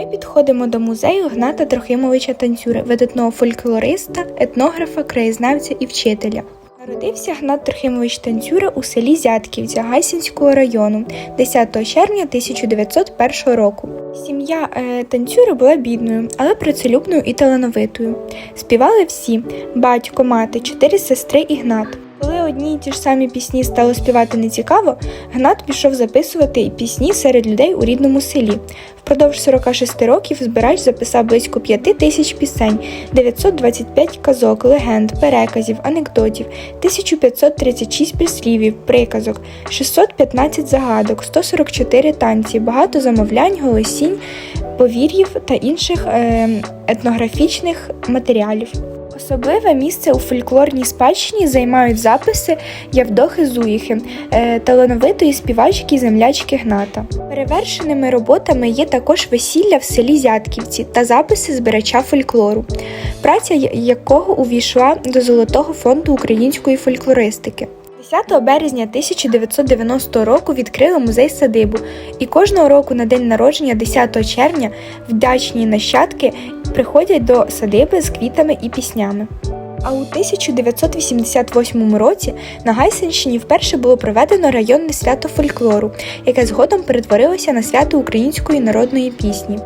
Ми підходимо до музею Гната Трохимовича Танцюри, видатного фольклориста, етнографа, краєзнавця і вчителя. Народився Гнат Трохимович Танцюра у селі Зятківця Гайсинського району 10 червня 1901 року. Сім'я е, танцюри була бідною, але працелюбною і талановитою. Співали всі батько, мати, чотири сестри і Гнат. Одні й ті ж самі пісні стало співати нецікаво, Гнат пішов записувати пісні серед людей у рідному селі. Впродовж 46 років збирач записав близько 5 тисяч пісень, 925 казок, легенд, переказів, анекдотів, 1536 прислівів, приказок, 615 загадок, 144 танці, багато замовлянь, голосінь, повір'їв та інших е, етнографічних матеріалів. Особливе місце у фольклорній спадщині займають записи Явдохи Зуїхи, е, талановитої співачки і землячки Гната. Перевершеними роботами є також весілля в селі Зятківці та записи збирача фольклору, праця якого увійшла до Золотого фонду української фольклористики. 10 березня 1990 року відкрили музей садибу, і кожного року на день народження 10 червня вдячні нащадки приходять до садиби з квітами і піснями. А у 1988 році на Гайсинщині вперше було проведено районне свято фольклору, яке згодом перетворилося на свято української народної пісні.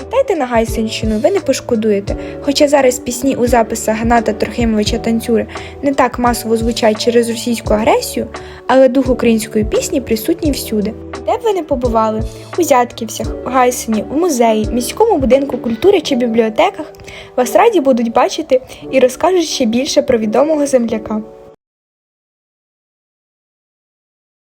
Завітайте на Гайсинщину, ви не пошкодуєте. Хоча зараз пісні у записах Гната Трохимовича Танцюри не так масово звучать через російську агресію, але дух української пісні присутній всюди. Де б ви не побували? У Зятківцях, в Гайсині, у музеї, міському будинку культури чи бібліотеках вас раді будуть бачити і розкажуть ще більше про відомого земляка.